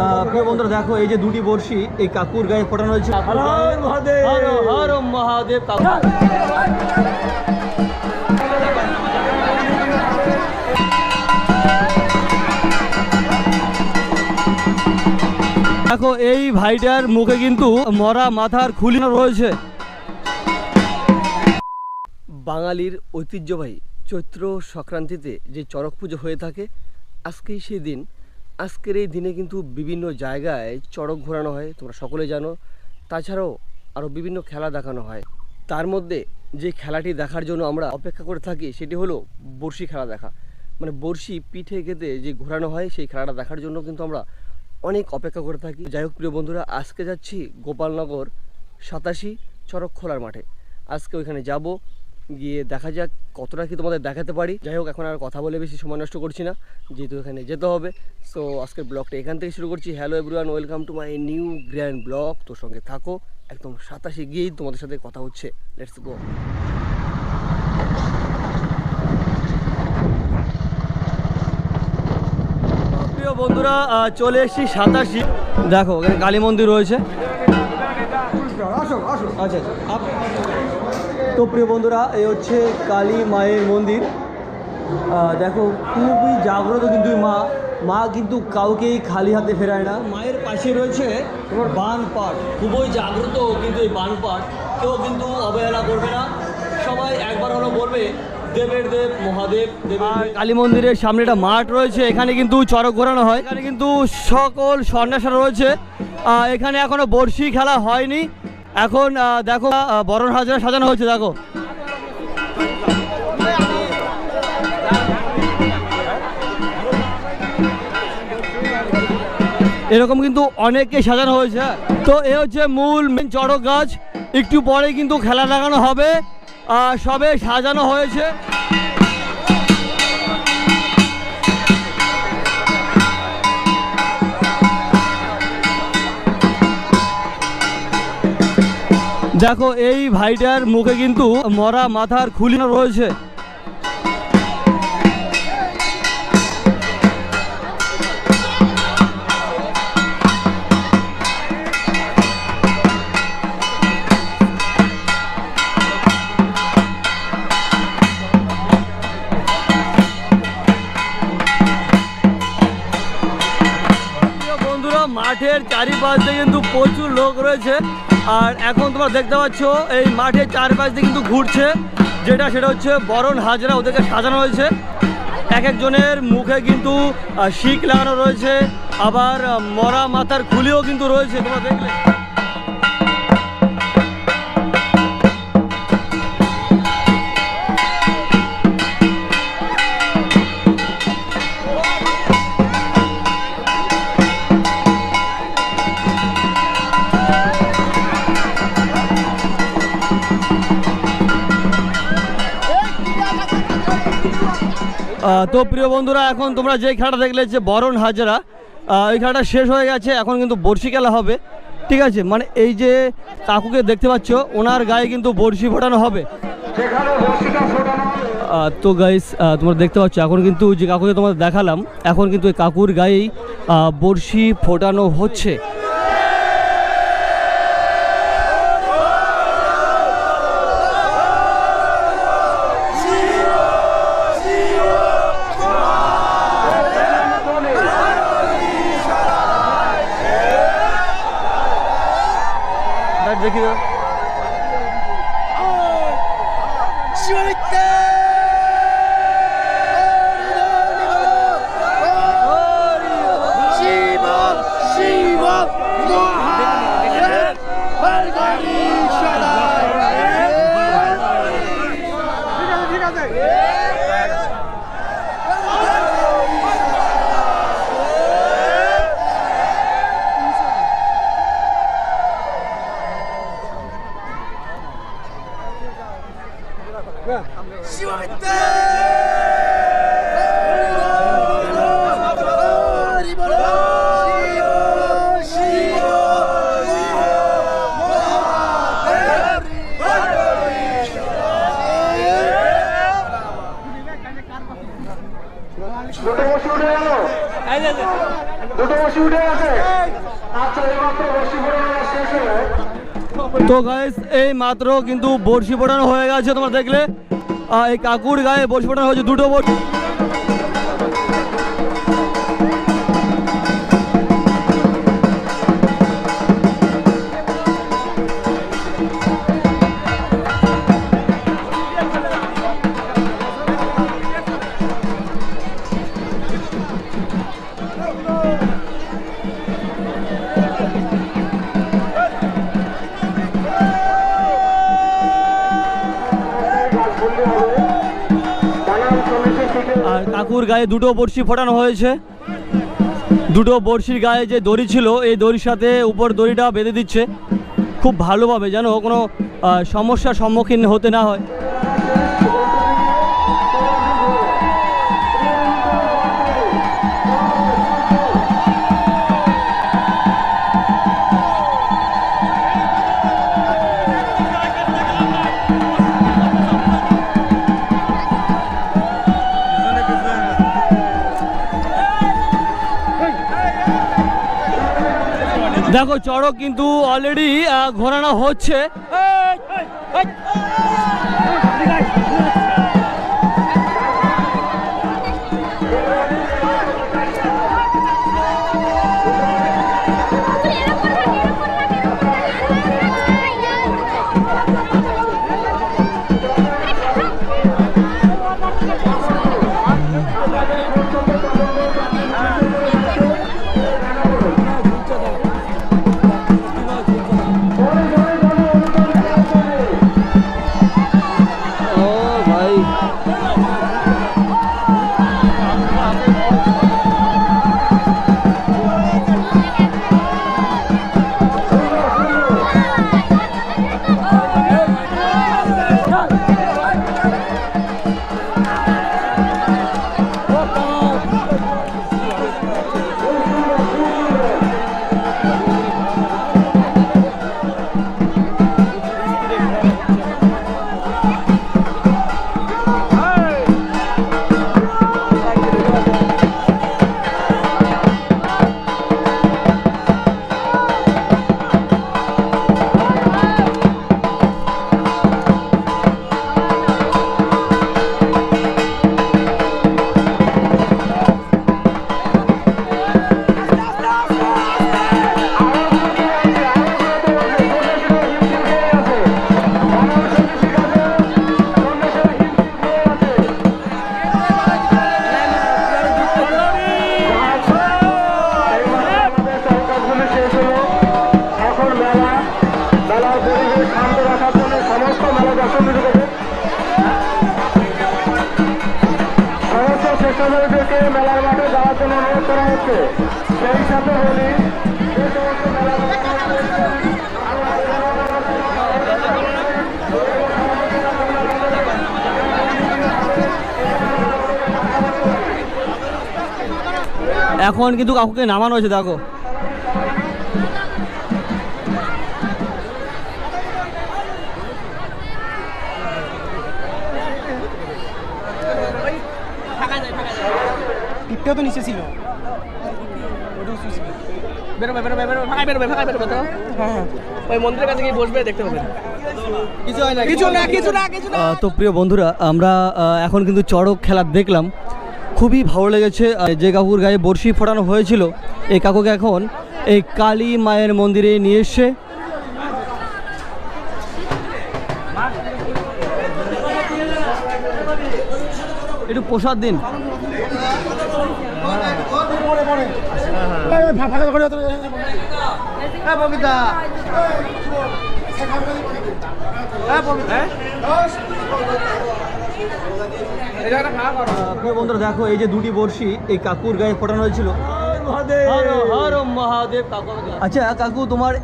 আহ, প্রিয় বন্ধুরা দেখো এই যে দুটি বর্ষি এই কাকুর গায়ে ফোটানো হয়েছে। হর মহাদেব। দেখো এই ভাইটার মুখে কিন্তু মরা মাথার খুলি রয়েছে। বাঙালির ঐতিহ্যবাহী চৈত্র সংক্রান্তিতে যে চড়ক পুজো হয়ে থাকে আজকেই সেই দিন। আজকের এই দিনে কিন্তু বিভিন্ন জায়গায় চড়ক ঘোরানো হয়, তোমরা সকলে জানো। তাছাড়াও আরও বিভিন্ন খেলা দেখানো হয়। তার মধ্যে যে খেলাটি দেখার জন্য আমরা অপেক্ষা করে থাকি, সেটি হলো বড়শি খেলা দেখা। মানে বড়শি পিঠে গেঁথে যে ঘোরানো হয়, সেই খেলাটা দেখার জন্য কিন্তু আমরা অনেক অপেক্ষা করে থাকি। যাই হোক, প্রিয় বন্ধুরা, আজকে যাচ্ছি গোপালনগর সাতাশি চড়ক খোলার মাঠে। আজকে ওইখানে যাব। গিয়ে দেখা যাক কতটা কি তোমাদের দেখাতে পারি। যাই হোক এখন আর কথা বলে বেশি সময় নষ্ট করছি না। যেহেতু এখানে যেতে হবে। সো আজকের ব্লগটা এখান থেকে শুরু করছি। Hello everyone welcome to my new grand blog তোর সঙ্গে থাকো। একদম সাতাশে গিয়েই তোমাদের সাথে কথা হচ্ছে। লেটস গো প্রিয় বন্ধুরা চলে এসেছি সাতাশি। দেখো এখানে কালী মন্দির রয়েছে। আচ্ছা আচ্ছা। তো প্রিয় বন্ধুরা এই হচ্ছে কালী মায়ের মন্দির। দেখো খুবই জাগ্রত কিন্তু মা। মা কিন্তু কাউকেই খালি হাতে ফেরায় না। মায়ের পাশে রয়েছে বান পাট। খুবই জাগ্রত কিন্তু এই বান পাট। কেউ কিন্তু অবহেলা করবে না। সবাই একবার হলো বলবে দেবের দেব মহাদেব আর কালী মন্দিরের সামনে একটা মাঠ রয়েছে। এখানে কিন্তু চড়ক ঘোরানো হয়। এখানে কিন্তু সকল সন্ন্যাসারা রয়েছে। এখানে এখনও বড়শি খেলা হয়নি। এখন দেখো বরণ হাজার সাজানো হয়েছে, দেখো। এরকম কিন্তু অনেককে সাজানো হয়েছে। তো এ হচ্ছে মূল মেন চড়ক গাছ। একটু পরে কিন্তু খেলা লাগানো হবে। সবে সাজানো হয়েছে। দেখো, এই ভাইটার মুখে কিন্তু মরা মাথার খুলি রয়েছে। মাঠের চারিপাশে কিন্তু প্রচুর লোক রয়েছে। আর এখন তোমরা দেখতে পাচ্ছ, এই মাঠের চারপাশ দিয়ে কিন্তু ঘুরছে। যেটা সেটা হচ্ছে বরণ হাজরা, ওদেরকে সাজানো হয়েছে। এক একজনের মুখে কিন্তু শিখ লাগানো রয়েছে। আবার মরা মাথার খুলিও কিন্তু রয়েছে, তোমরা দেখলে। তো প্রিয় বন্ধুরা এখন তোমরা যে খেলাটা দেখলে যে বরণ হাজারা এই খেলাটা শেষ হয়ে গেছে এখন কিন্তু বড়শি খেলা হবে। ঠিক আছে? মানে এই যে কাকুকে দেখতে পাচ্ছ ওনার গায়ে কিন্তু বড়শি ফোটানো হবে। তো গাইস তোমরা দেখতে পাচ্ছ এখন কিন্তু যে কাকুকে তোমাদের দেখালাম এখন কিন্তু এই কাকুর গায়েই বড়শি ফোটানো হচ্ছে। দেখ, দুটো বসি উঠে গেল দুটো বসি উঠে গেছে আচ্ছা এইমাত্র বসি পড়ে শেষ হলে তো গাইস এই মাত্র কিন্তু বড়শি ফোটানো হয়ে গেছে, তোমরা দেখলে। এই কাকুর গায়ে বড়শি ফোটানো হয়েছে, দুটো বড়শি। আর কাকুর গায়ে দুটো বড়শি ফোটানো হয়েছে। দুটো বড়শির গায়ে যে দড়ি ছিল, এই দড়ির সাথে উপর দড়িটা বেঁধে দিচ্ছে। খুব ভালোভাবে যেন কোনো সমস্যার সম্মুখীন হতে না হয়। দেখো চড়ক কিন্তু অলরেডি ঘোরানো হচ্ছে। সেই এখন কিন্তু কাকুকে নামানো হয়েছে দেখো টিপটাও তো নিচে ছিল। বেরোবে বেরোবে বেরোবে ফাঁকায় বেরোবে ফাঁকায় বেরোবে তো। হ্যাঁ ওই মন্দিরের কাছে গিয়ে বসবে দেখতে পাবে। কিছু না কিছু না কিছু না কিছু না। আহ, তো প্রিয় বন্ধুরা আমরা এখন কিন্তু চড়ক খেলা দেখলাম। খুবই ভালো লেগেছে। যে কাকুর গায়ে বড়শি ফোটানো হয়েছিল এই কাকুকে এখন এই কালী মায়ের মন্দিরে নিয়ে এসছে। একটু প্রসাদ দিন। এটা একটা খাওয়া করো। বন্ধুরা দেখো এই যে দুটি বর্ষি এই কাকুর গায়ে ফোটানো হয়েছিল। হর হর মহাদেব আচ্ছা কাকু তোমার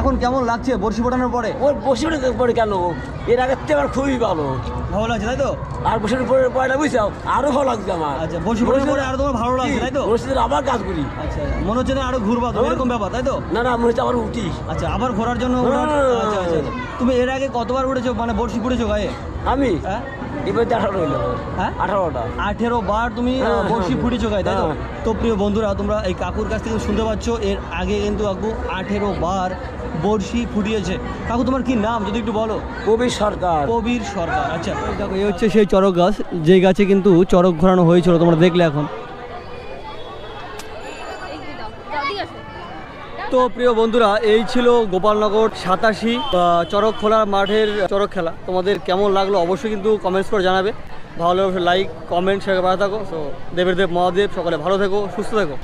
এখন কেমন লাগছে বড়শি ফোটানোর পরে? ওর বসে পড়ে কেন? এর আগের থেকে আমার খুবই ভালো। ভালো লাগছে তাই তো? আর বসে পড়ে পয়লা বুঝছাও আরও ভালো লাগছে আমার। আচ্ছা বড়শি ফোটানোর পরে আরও তোমার ভালো লাগছে তাই তো? আবার কাজ করি। আচ্ছা মনে হচ্ছে না আরও ঘুরবা তো এরকম ব্যাপার তাই তো? না না মনে হচ্ছে আবার উঠি। আচ্ছা আবার ঘোরার জন্য আচ্ছা আচ্ছা আচ্ছা। তুমি এর আগে কতবার উঠেছো মানে বড়শি ফুটেছো গায়ে? আমি? হ্যাঁ এবার আঠারো হইল হ্যাঁ? আঠারোটা। আঠেরো বার তুমি আহ, হ্যাঁ, তাই তো। তো প্রিয় বন্ধুরা তোমরা এই কাকুর কাছ থেকে শুনতে পাচ্ছ এর আগে কিন্তু কাকু আঠেরো বার বড়শি ফুটিয়েছে। কাকু তোমার কি নাম যদি একটু বলো? কবির সরকার। কবির সরকার আচ্ছা। দেখো এই হচ্ছে সেই চরক গাছ যে গাছে কিন্তু চরক ঘোরানো হয়েছিল তোমরা দেখলে এখন। তো প্রিয় বন্ধুরা, এই ছিল গোপালনগর সাতাশি চরক খোলা মাঠের চরক খেলা। তোমাদের কেমন লাগল অবশ্যই কিন্তু কমেন্টস করে জানাবে। ভালো লাইক কমেন্ট শেয়ার করা থাকো। তো দেবের দেব, মহাদেব, সকলে ভালো থেকো, সুস্থ থেকো।